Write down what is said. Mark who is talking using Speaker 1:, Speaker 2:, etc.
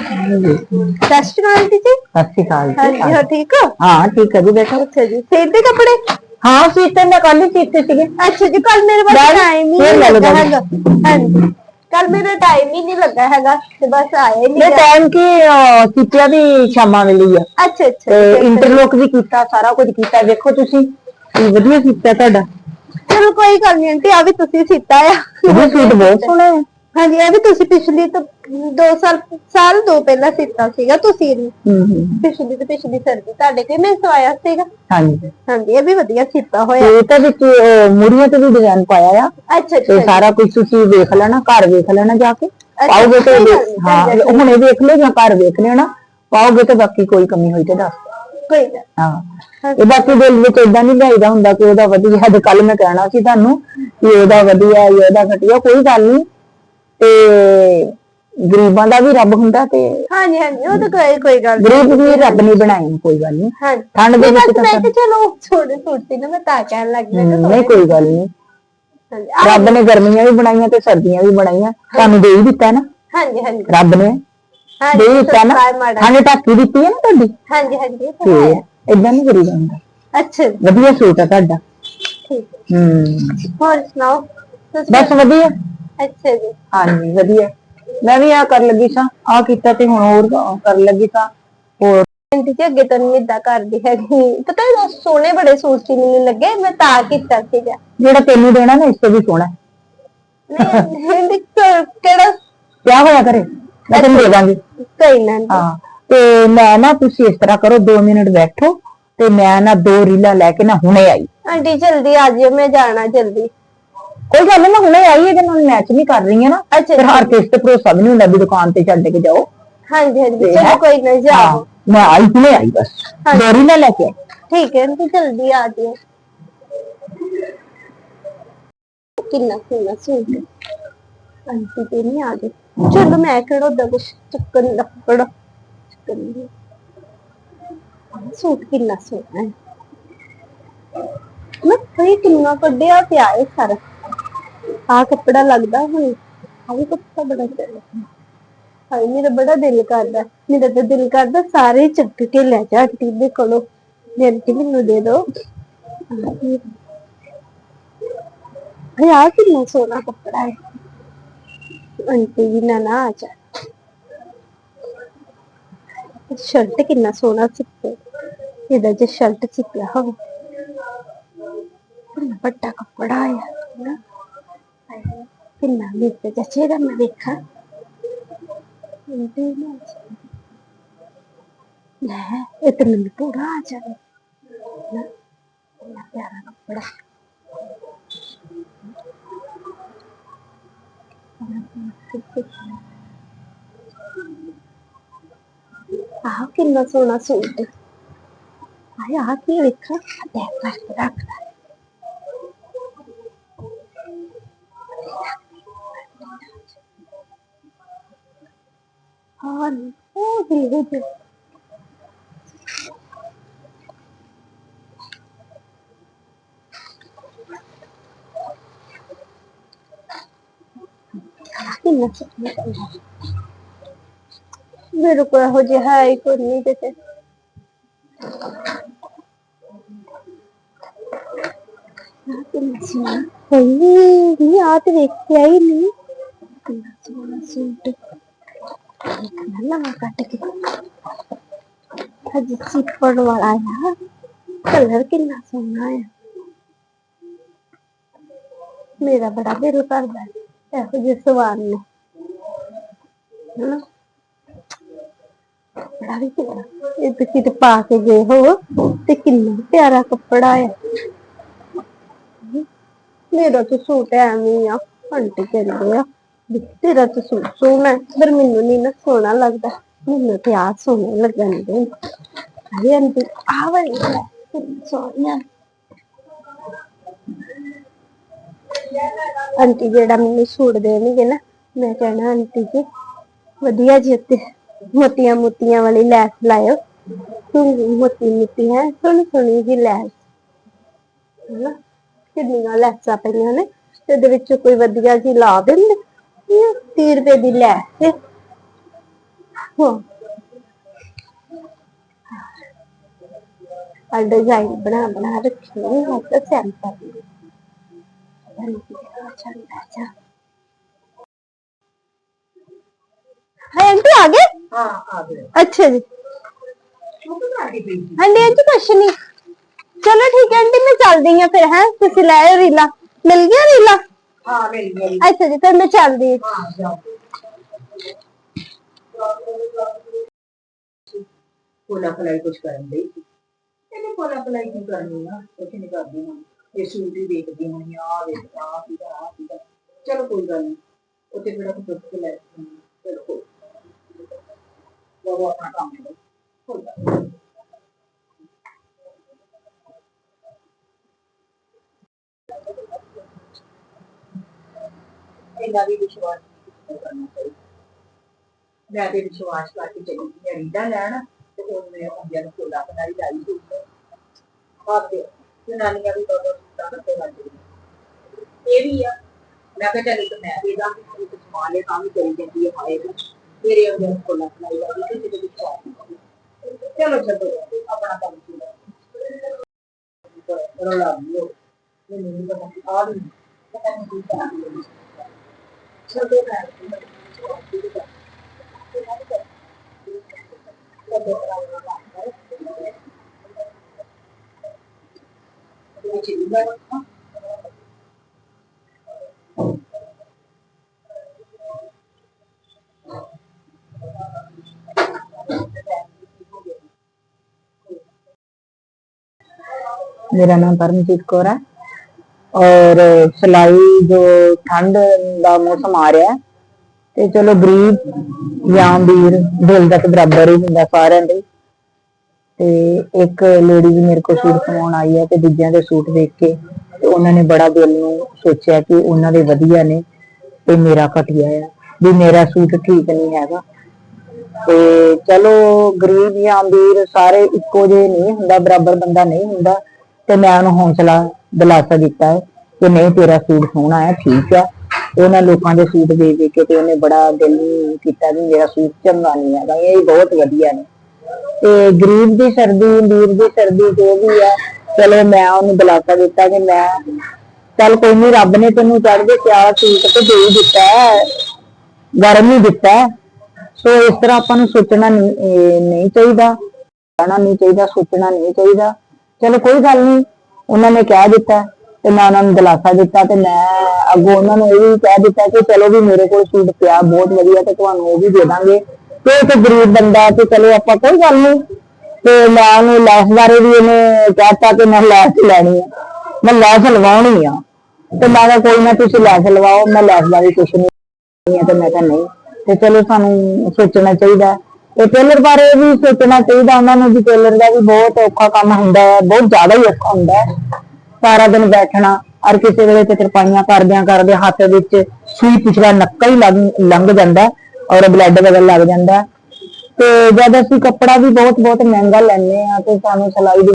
Speaker 1: ਸਤਿ ਸ਼੍ਰੀ ਅਕਾਲ ਜੀ
Speaker 2: ਸਤਿ ਸ਼੍ਰੀ ਅਕਾਲ ਜੀ।
Speaker 1: ਹਾਂਜੀ ਹੋ ਠੀਕ ਹੋ?
Speaker 2: ਹਾਂ ਠੀਕ ਹੈ ਜੀ। ਬੇਟਾ
Speaker 1: ਅੱਛਾ ਜੀ। ਸੀਤੇ ਕੱਪੜੇ?
Speaker 2: ਹਾਂ ਸੀਤੇ ਮੈਂ ਕੱਲ ਹੀ ਸੀਤੇ ਸੀਗੇ।
Speaker 1: ਅੱਛਾ ਜੀ ਕੱਲ ਮੇਰੇ ਪਾਸ
Speaker 2: ਡੈਡੀ,
Speaker 1: ਟਾਈਮ ਹੀ
Speaker 2: ਫੇਰ
Speaker 1: ਨਹੀਂ
Speaker 2: ਲੈ ਲਓ
Speaker 1: ਲੱਗਾ
Speaker 2: ਡੈਡੀ।
Speaker 1: ਹੈਗਾ। ਹਾਂਜੀ। ਕੱਲ ਮੇਰਾ ਟਾਈਮ ਹੀ ਨਹੀਂ ਲੱਗਾ ਹੈਗਾ ਤੇ ਬਸ ਆਇਆ ਹੀ ਨਹੀਂ
Speaker 2: ਮੈਂ
Speaker 1: ਗਿਆ।
Speaker 2: ਟਾਈਮ ਕੀ ਸੀਤਿਆ ਵੀ ਸ਼ਾਮਾਂ ਵੇਲੇ ਹੀ ਆ।
Speaker 1: ਅੱਛਾ
Speaker 2: ਤੇ। ਇੰਟਰਲੋਕ ਵੀ ਕੀਤਾ ਸਾਰਾ ਕੁਝ ਕੀਤਾ। ਵੇਖੋ ਤੁਸੀਂ ਕੀ ਵਧੀਆ ਕੀਤਾ ਤੁਹਾਡਾ।
Speaker 1: ਚਲੋ ਕੋਈ ਗੱਲ ਨਹੀਂ ਆਂਟੀ ਆ ਵੀ ਤੁਸੀਂ ਸੀਤਾ ਆ।
Speaker 2: ਇਹ ਸੂਟ ਬਹੁਤ ਸੋਹਣਾ ਹੈ
Speaker 1: ਹਾਂਜੀ ਇਹ ਵੀ ਤੁਸੀਂ ਪਿਛਲੀ ਤੋਂ 2 ਸਾਲ ਸਾਲ ਦੋ ਪਹਿਲਾਂ ਸੀਤਾ ਸੀਗਾ ਤੁਸੀਂ ਇਹਨੂੰ
Speaker 2: ਹੂੰ ਹੂੰ
Speaker 1: ਪਿਛਲੀ ਤੇ ਪਿਛਲੀ ਸਰਦੀ ਤੁਹਾਡੇ ਕੋਲ ਮੈਂ ਸਵਾਇਆ ਸੀਗਾ?
Speaker 2: ਹਾਂਜੀ।
Speaker 1: ਹਾਂਜੀ ਇਹ ਵੀ ਵਧੀਆ ਸੀਤਾ ਹੋਇਆ।
Speaker 2: ਤੇ ਤਾਂ ਵਿੱਚ ਮੁੜੀਆਂ ਤੇ ਵੀ ਡਿਜ਼ਾਈਨ ਪਾਇਆ ਆ।
Speaker 1: ਅੱਛਾ
Speaker 2: ਤੇ
Speaker 1: ਅੱਛਾ।
Speaker 2: ਸਾਰਾ ਕੁਝ ਤੁਸੀਂ ਵੇਖ ਲੈਣਾ ਘਰ ਵੇਖ ਲੈਣਾ ਜਾ ਕੇ। ਪਾਓਗੇ ਤੇ
Speaker 1: ਨੀ,
Speaker 2: ਹਾਂ ਹੁਣੇ ਵੇਖ ਲਿਓ ਜਾਂ ਘਰ ਵੇਖ ਲੈਣਾ ਪਾਓਗੇ ਤੇ ਬਾਕੀ ਕੋਈ ਕਮੀ ਹੋਈ ਤੇ ਦੱਸ। ਦਿਓ।
Speaker 1: ਕੋਈ ਗੱਲ
Speaker 2: ਹਾਂ। ਇਹ ਬਾਕੀ ਦਿਲ ਵਿੱਚ ਇਦਾਂ ਨਹੀਂ ਲਾਈਦਾ ਹੁੰਦਾ ਕਿ ਉਹਦਾ ਵਧੀਆ ਅੱਜ ਕੱਲ ਮੈਂ ਕਹਿਣਾ ਸੀ ਤੁਹਾਨੂੰ ਕਿ ਉਹਦਾ ਵਧੀਆ ਜਾਂ ਉਹਦਾ ਘਟੀਆ ਕੋਈ ਗੱਲ ਨਹੀਂ ਤੇ ਗਰੀਬਾਂ ਦਾ ਵੀ ਰੱਬ ਹੁੰਦਾ ਤੇ
Speaker 1: ਹਾਂਜੀ ਹਾਂਜੀ ਉਹ ਤਾਂ ਕੋਈ ਕੋਈ ਗੱਲ।
Speaker 2: ਗਰੀਬ ਵੀ ਰੱਬ ਨੇ ਬਣਾਏ ਨੇ, ਕੋਈ ਗੱਲ ਨਹੀਂ ਠੰਡ ਦੇ
Speaker 1: ਨਹੀਂ,
Speaker 2: ਵਿੱਚ ਤਾਂ
Speaker 1: ਮੈਂ ਕਿਹਾ ਚਲੋ ਛੋੜੇ ਸੀ ਨਾ ਮੈਂ ਤਾਂ ਕਹਿਣ ਲੱਗ ਮੈਂ ਕਿਹਾ
Speaker 2: ਨਹੀਂ ਕੋਈ ਗੱਲ ਨਹੀਂ ਰੱਬ ਨੇ ਗਰਮੀਆਂ ਵੀ ਬਣਾਈਆਂ ਤੇ ਸਰਦੀਆਂ ਵੀ ਬਣਾਈਆਂ। ਤੁਹਾਨੂੰ ਦੇ ਹੀ ਦਿੱਤਾ ਨਾ।
Speaker 1: ਹਾਂਜੀ ਹਾਂਜੀ।
Speaker 2: ਰੱਬ ਨੇ।
Speaker 1: ਹਾਂਜੀ
Speaker 2: ਦੇ ਹੀ ਦਿੱਤਾ ਨਾ। ਹਾਨੇ ਢਾਕੀ ਦਿੱਤੀ ਹੈ ਨਾ ਤੁਹਾਡੀ।
Speaker 1: ਹਾਂਜੀ ਹਾਂਜੀ ਇਹ ਤਾਂ ਹੈ।
Speaker 2: ਤੇ ਇਦਾਂ ਨਹੀਂ ਕਰੀਦਾ ਹੁੰਦਾ
Speaker 1: ਅੱਛਾ।
Speaker 2: ਵਧੀਆ ਸੂਟ ਆ ਤੁਹਾਡਾ।
Speaker 1: ਠੀਕ ਹੈ। ਹੋਰ ਸੁਣਾਓ?
Speaker 2: ਬਸ ਵਧੀਆ।
Speaker 1: ਅੱਛਾ ਜੀ।
Speaker 2: ਹਾਂਜੀ ਵਧੀਆ। ਮੈਂ ਵੀ ਆ ਕਰ ਲੱਗੀ ਸਾਂ ਆ ਕੀਤਾ ਤੇ ਹੁਣ ਹੋਰ ਕਰਨ ਲੱਗੀ ਸਾਂ। ਹੋਰ
Speaker 1: ਆਂਟੀ ਜੀ ਅੱਗੇ ਤੋਂ ਨਹੀਂ ਏਦਾਂ ਕਰਦੀ ਹੈਗੀ। ਪਤਾ ਹੈ ਸੋਹਣੇ ਬੜੇ ਸੂਟ ਸੀ ਮੈਨੂੰ ਲੱਗੇ ਮੈਂ ਤਾਂ ਕੀਤਾ ਸੀਗਾ।
Speaker 2: ਜਿਹੜਾ ਤੈਨੂੰ ਦੇਣਾ ਨਾ ਇਸ ਤੋਂ ਵੀ ਸੋਹਣਾ।
Speaker 1: ਨਹੀਂ ਕ- ਕਿਹੜਾ?
Speaker 2: ਕਿਆ ਹੋਇਆ ਕਰੇ ਮੈਂ ਤੈਨੂੰ ਦੇ ਦਾਂਗੀ।
Speaker 1: ਕੋਈ ਨਾ ਆਂਟੀ।
Speaker 2: ਹਾਂ ਤੇ ਮੈਂ ਨਾ ਤੁਸੀਂ ਇਸ ਤਰ੍ਹਾਂ ਕਰੋ 2 ਮਿੰਟ ਬੈਠੋ ਤੇ ਮੈਂ ਨਾ ਦੋ ਰੀਲਾਂ ਲੈ ਕੇ ਨਾ ਹੁਣੇ ਆਈ।
Speaker 1: ਆਂਟੀ ਜਲਦੀ ਆ ਜਿਓ ਮੈਂ ਜਾਣਾ ਜਲਦੀ।
Speaker 2: ਕੋਈ ਗੱਲ ਨੀ ਮੈਂ ਹੁਣੇ ਆਈ ਇਹਦੇ ਨਾਲ ਮੈਚ ਨਹੀਂ ਕਰ ਰਹੀ ਹਾਂ ਨਾ।
Speaker 1: ਅੱਛਾ
Speaker 2: ਫਿਰ ਹਰ ਕਿਸ ਤੇ ਭਰੋਸਾ ਵੀ ਨਹੀਂ ਹੁੰਦਾ ਵੀ ਦੁਕਾਨ ਤੇ ਛੱਡ ਕੇ ਜਾਓ।
Speaker 1: ਹਾਂਜੀ ਹਾਂਜੀ ਚਲੋ? ਕੋਈ ਨਾ ਜਾਓ।
Speaker 2: ਮੈਂ ਆਈ ਹੁਣੇ ਬਸ। ਲੈ ਕੇ
Speaker 1: ਕਿੰਨਾ ਸੂਟ ਹੈ। ਆਂਟੀ ਤੇ ਨਹੀਂ ਆ ਗਈ ਚਲੋ ਮੈਂ ਕਿਹੜਾ ਉਹਦਾ ਕੁਛ ਚੱਕਰ ਲੱਕੜ। ਚੱਕਰ ਸੂਟ ਕਿੰਨਾ ਸੋਹਣਾ ਹੈ। ਮੈਂ ਕੋਈ ਕਿੰਨਾ ਕੱਢਿਆ ਪਿਆ ਹੈ ਸਾਰਾ। ਆ ਕੱਪੜਾ ਲੱਗਦਾ ਹੁਣ। ਆ ਵੀ ਕੱਪੜਾ ਬੜਾ ਚੱਲਦਾ ਹਾਏ, ਮੇਰਾ ਬੜਾ ਦਿਲ ਕਰਦਾ। ਮੇਰਾ ਤਾਂ ਦਿਲ ਕਰਦਾ ਸਾਰੇ ਚੱਕ ਕੇ ਲੈ ਜਾ ਆਂਟੀ ਦੇ ਕੋਲੋਂ। ਵੀ ਆਂਟੀ ਮੈਨੂੰ ਦੇ ਦੋ। ਹਾਏ, ਆ ਕਿੰਨਾ ਸੋਹਣਾ ਕੱਪੜਾ ਹੈ। ਆਂਟੀ ਜੀ ਨਾ ਨਾ ਆ ਜਾ। ਸ਼ਰਟ ਕਿੰਨਾ ਸੋਹਣਾ ਸਿੱਪੇ ਇਹਦਾ ਜੇ ਸ਼ਰਟ ਸਿੱਪਿਆ ਹੋਵੇ। ਵੱਡਾ ਕੱਪੜਾ ਹੈ ਨਾ ਕਿੰਨਾ ਮੇਰੇ ਤੇ ਜਚੇਗਾ ਮੈਂ ਵੇਖਾਂ। ਲੈ ਇਹ ਤਾਂ ਮੈਨੂੰ ਪੂਰਾ ਆ। ਜਾਵੇ ਨਾ ਕਿੰਨਾ ਪਿਆਰਾ ਕੱਪੜਾ। ਆਹ ਕਿੰਨਾ ਸੋਹਣਾ ਸੂਟ। ਆਏ ਆਹ ਕੀ ਵੇਖਾ? ਲੈ ਕਰਕੇ ਰੱਖਦਾ ਹਾਂ ਉਹ ਦੇ ਦੇ ਦੇ ਕਿੰਨਾ ਸੋਹਣਾ ਸੂਟ ਹੈ। ਮੇਰੇ ਕੋਲ ਇਹੋ ਜਿਹਾ ਹੈ ਹੀ ਕੋਈ ਨਹੀਂ ਕਿਤੇ ਆਹ ਕਿੰਨਾ ਸੋਹਣਾ ਹੋਈ ਨਹੀਂ ਆ ਤੇ ਵੇਖਿਆ ਹੀ ਨਹੀਂ ਕਿੰਨਾ ਸੋਹਣਾ ਸੂਟ ਦੇਖਣਾ ਕਲਰ ਕਿੰਨਾ ਸੋਹਣਾ ਹੈ ਮੇਰਾ ਬੜਾ ਦਿਲ ਕਰਦਾ ਹੈ ਇਹੋ ਜਿਹੇ ਸਵਾਰ ਨੇ ਹਨਾ ਬੜਾ ਵੀ ਪਿਆਰਾ ਇਹ ਤੇ ਪਾ ਕੇ ਗਏ ਹੋ ਤੇ ਕਿੰਨਾ ਪਿਆਰਾ ਕੱਪੜਾ ਹੈ ਮੇਰਾ ਤਾਂ ਸੂਟ ਐਵੇਂ ਹੀ ਆ, ਆਂਟੀ ਕਹਿੰਦੇ ਆ। ਤੇਰਾ ਤਾਂ ਸੂਟ ਸੋਹਣਾ ਹੈ, ਪਰ ਮੈਨੂੰ ਨਹੀਂ ਨਾ ਸੋਹਣਾ ਲੱਗਦਾ। ਮੈਨੂੰ ਤੇ ਆ ਸੋਹਣੇ ਲੱਗਣਗੇ ਅਰੇ ਆਂਟੀ ਆ ਵਾਲੀ ਲੈ ਕਿੰਨੀ ਸੋਹਣੀ ਆ। ਆਂਟੀ ਜਿਹੜਾ ਮੈਨੂੰ ਸੂਟ ਦੇਣਗੇ ਨਾ ਮੈਂ ਕਹਿਣਾ ਆਂਟੀ ਜੀ ਵਧੀਆ ਜੀ ਉੱਤੇ ਮੋਤੀਆਂ ਮੋਤੀਆਂ ਵਾਲੀ ਲੈਸ ਲਾਇਓ। ਸੋਹਣੀ ਮੋਤੀ ਮੋਤੀ ਹੈ ਸੋਹਣੀ ਸੋਹਣੀ ਜੀ ਲੈਸ। ਹਨਾ? ਕਿੰਨੀਆਂ ਲੈਸਾਂ ਪਈਆਂ ਨੇ ਤੇ ਇਹਦੇ ਵਿੱਚ ਕੋਈ ਵਧੀਆ ਜੀ ਲਾ ਦਿੰਦੇ। 30 ਰੁਪਏ ਦੀ ਲੈਸ ਹੈ ਹਾਂ ਆ ਡਿਜ਼ਾਈਨ ਬਣਾ ਬਣਾ ਰੱਖੀ ਹੈ ਹੱਥ ਸੈਂਪਲ ਹਾਂ ਆਂਟੀ ਆ ਗਏ
Speaker 2: ਹਾਂ ਆ ਗਏ
Speaker 1: ਅੱਛਾ ਜੀ
Speaker 2: ਤੂੰ ਤਾਂ ਆ ਗਈ ਪਈ
Speaker 1: ਆਂਟੀ ਅੱਜ ਕੁਛ ਨਹੀਂ ਚਲੋ ਠੀਕ ਹੈ ਆਂਟੀ ਮੈਂ ਚੱਲਦੀ ਹਾਂ ਫਿਰ ਮਿਲ
Speaker 2: ਗਈ
Speaker 1: ਅੱਛਾ ਜੀ ਫਿਰ ਮੈਂ ਚੱਲਦੀ ਹਾਂ।
Speaker 2: ਹਾਂ ਜਾਓ ਕੋਲਾ ਫਲਾਈ ਕੁਝ ਕਰਨ ਦੇ ਇਹਨੇ ਕੋਲਾ ਫਲਾਈ ਕੀ ਕਰਨੀ ਆ? ਕੁਝ ਨਹੀਂ ਕਰਦੀ ਹੁਣ। ਇਹ ਸੂਟ ਹੀ ਦੇਖਦੀ ਹੋਣੀ ਆ ਆ ਵੇਖ ਆ ਚਲੋ ਕੋਈ ਗੱਲ ਨਹੀਂ ਉੱਥੇ ਕਿਹੜਾ ਕੁਝ ਪੁੱਛ ਕੇ ਲੈ। ਚਲੋ ਕੋਈ ਆਪਣਾ ਕੰਮ ਹੈ ਕੋਈ ਗੱਲ ਨੀ। ਇਹਦਾ ਵੀ ਵਿਸ਼ਵਾਸ ਕਰਨਾ ਚਾਹੀਦਾ। ਮੈਂ ਤੇ ਵਿਸ਼ਵਾਸ ਕਰਕੇ ਚਲੀ ਗਈ ਰੀਡਾ ਲੈਣ ਤੇ ਉਹ ਮੇਰੇ ਹੁੰਦਿਆਂ ਨੂੰ ਕੋਲਾ ਬਣਾਈ ਲਾਈ ਹੋਈ ਆਪਦੇ ਜਨਾਨੀਆਂ ਵੀ ਬਹੁਤ ਸੁੱਤਾ ਤੇ ਲੱਗ ਇਹ ਵੀ ਆ। ਮੈਂ ਕਿਹਾ ਚੱਲ ਇੱਕ ਮੈਂ ਵੀ ਦਾ ਇੱਕ ਸਮਾਨ ਲੈ ਕੰਮ ਕਰੀ ਜਾਂਦੀ ਹੈ ਹਾਏ ਮੇਰੇ ਹੁੰਦਿਆਂ ਨੂੰ ਕੋਲਾ ਬਣਾਈ ਲਾਈ ਤੇ ਵਿਸ਼ਵਾਸ ਨਹੀਂ ਚਲੋ ਆਪਣਾ ਕੰਮ ਸ਼ੁਰੂ ਕਰੋ ਲਾ ਲਿਓ ਮੈਨੂੰ ਨਹੀਂ ਪਤਾ ਆ ਨਹੀਂ ਪਤਾ ਨਹੀਂ ਕੀ ਕਰ ਮੇਰਾ ਨਾਮ ਪਰਮਜੀਤ ਕੌਰ ਹੈ ਔਰ ਸਿਲਾਈ ਜੋ ਠੰਡ ਦਾ ਮੌਸਮ ਆ ਰਿਹਾ ਤੇ ਚਲੋ ਗਰੀਬ ਜਾਂ ਵੀਰ, ਦਿਲ ਦਾ ਤਾਂ ਬਰਾਬਰ ਹੀ ਹੁੰਦਾ ਸਾਰਿਆਂ ਦੇ। ਤੇ ਇੱਕ ਲੇਡੀ ਵੀ ਮੇਰੇ ਕੋਲ ਸੂਟ ਸਵਾਉਣ ਆਈ ਹੈ ਤੇ ਦੂਜਿਆਂ ਦੇ ਸੂਟ ਦੇਖ ਕੇ ਤੇ ਉਹਨਾਂ ਨੇ ਬੜਾ ਦਿਲ ਨੂੰ ਸੋਚਿਆ ਕਿ ਉਹਨਾਂ ਦੇ ਵਧੀਆ ਨੇ ਤੇ ਮੇਰਾ ਘਟਿਆ ਹੈ ਵੀ ਮੇਰਾ ਸੂਟ ਠੀਕ ਨਹੀਂ ਹੈਗਾ। ਤੇ ਚਲੋ ਗਰੀਬ ਜਾਂ ਅਮੀਰ ਸਾਰੇ ਇੱਕੋ ਜਿਹੇ ਨਹੀਂ ਹੁੰਦਾ, ਬਰਾਬਰ ਬੰਦਾ ਨਹੀਂ ਹੁੰਦਾ ਤੇ ਮੈਂ ਉਹਨੂੰ ਹੌਸਲਾ ਦਿਲਾਸਾ ਦਿੱਤਾ ਹੈ ਕਿ ਨਹੀਂ ਤੇਰਾ ਸੂਟ ਸੋਹਣਾ ਹੈ, ਠੀਕ ਹੈ। ਉਹਨਾਂ ਲੋਕਾਂ ਦੇ ਸੂਟ ਦੇ ਦੇ ਕੇ ਤੇ ਉਹਨੇ ਬੜਾ ਦਿਲ ਕੀਤਾ ਵੀ ਮੇਰਾ ਸੂਟ ਚੰਗਾ ਨਹੀਂ ਹੈਗਾ, ਇਹ ਬਹੁਤ ਵਧੀਆ ਨੇ। ਤੇ ਗਰੀਬ ਦੀ ਸਰਦੀ, ਅਮੀਰ ਦੀ ਸਰਦੀ ਜੋ ਵੀ ਹੈ ਚਲੋ ਮੈਂ ਉਹਨੂੰ ਦਿਲਾਸਾ ਦਿੱਤਾ ਕਿ ਮੈਂ ਚੱਲ ਕੋਈ ਨਹੀਂ ਰੱਬ ਨੇ ਤੈਨੂੰ ਚੜ੍ਹਦੇ ਸਿਆਲ ਸੂਟ ਤੇ ਦੇ ਹੀ ਦਿੱਤਾ ਹੈ, ਗਰਮ ਹੀ ਦਿੱਤਾ ਹੈ। ਸੋ ਇਸ ਤਰ੍ਹਾਂ ਆਪਾਂ ਨੂੰ ਸੋਚਣਾ ਨਹੀਂ ਨਹੀਂ ਚਾਹੀਦਾ, ਕਹਿਣਾ ਨਹੀਂ ਚਾਹੀਦਾ, ਸੋਚਣਾ ਨਹੀਂ ਚਾਹੀਦਾ। ਚਲੋ ਕੋਈ ਗੱਲ ਨਹੀਂ ਉਹਨਾਂ ਨੇ ਕਹਿ ਦਿੱਤਾ ਤੇ ਮੈਂ ਉਹਨਾਂ ਨੂੰ ਦਿਲਾਸਾ ਦਿੱਤਾ ਤੇ ਮੈਂ ਅੱਗੋਂ ਉਹਨਾਂ ਨੂੰ ਇਹ ਵੀ ਕਹਿ ਦਿੱਤਾ ਕਿ ਚਲੋ ਵੀ ਮੇਰੇ ਕੋਲ ਸੂਟ ਪਿਆ, ਬਹੁਤ ਵਧੀਆ ਤੇ ਤੁਹਾਨੂੰ ਉਹ ਵੀ ਦੇ ਦਾਂਗੇ। ਤੇ ਇਹ ਤੇ ਗਰੀਬ ਬੰਦਾ ਤੇ ਚਲੋ ਆਪਾਂ ਕੋਈ ਗੱਲ ਨਹੀਂ। ਤੇ ਮੈਂ ਉਹਨੂੰ ਲੈਸ ਬਾਰੇ ਵੀ ਉਹਨੇ ਕਹਿਤਾ ਕਿ ਮੈਂ ਲੈਸ ਲੈਣੀ ਆ। ਮੈਂ ਲੈਸ ਲਵਾਉਣੀ ਆ। ਤੇ ਮੈਂ ਕਿਹਾ ਕੋਈ ਨਾ ਤੁਸੀਂ ਲੈਸ ਲਵਾਓ, ਮੈਂ ਲੈਸ ਬਾਰੇ ਵੀ ਕੁਛ ਨਹੀਂ ਤੇ ਮੈਂ ਕਿਹਾ ਨਹੀਂ। ਤੇ ਚਲੋ ਸਾਨੂੰ ਸੋਚਣਾ ਚਾਹੀਦਾ। ਤੇ ਟੇਲਰ ਬਾਰੇ ਵੀ ਸੋਚਣਾ ਚਾਹੀਦਾ ਉਹਨਾਂ ਨੂੰ ਵੀ ਟੇਲਰ ਦਾ ਵੀ ਬਹੁਤ ਔਖਾ ਕੰਮ ਹੁੰਦਾ ਹੈ, ਬਹੁਤ ਜ਼ਿਆਦਾ ਹੀ ਔਖਾ ਹੁੰਦਾ ਹੈ ਸਾਰਾ ਦਿਨ ਬੈਠਣਾ ਔਰ ਕਿਸੇ ਵੇਲੇ ਤੇ ਤਰਪਾਈਆਂ ਕਰਦਿਆਂ ਕਰਦੇ ਹੱਥ ਵਿੱਚ ਸੂਈ ਪਿਛਲਾ ਨੱਕਾ ਹੀ ਲੰਘ ਲੰਘ ਜਾਂਦਾ ਔਰ ਬਲੱਡ ਬਦਲ ਲੱਗ ਜਾਂਦਾ ਹੈ। ਤੇ ਜਦ ਅਸੀਂ ਕੱਪੜਾ ਵੀ ਬਹੁਤ ਬਹੁਤ ਮਹਿੰਗਾ ਲੈਂਦੇ ਆ ਤੇ ਸਾਨੂੰ ਸਿਲਾਈ ਦੀ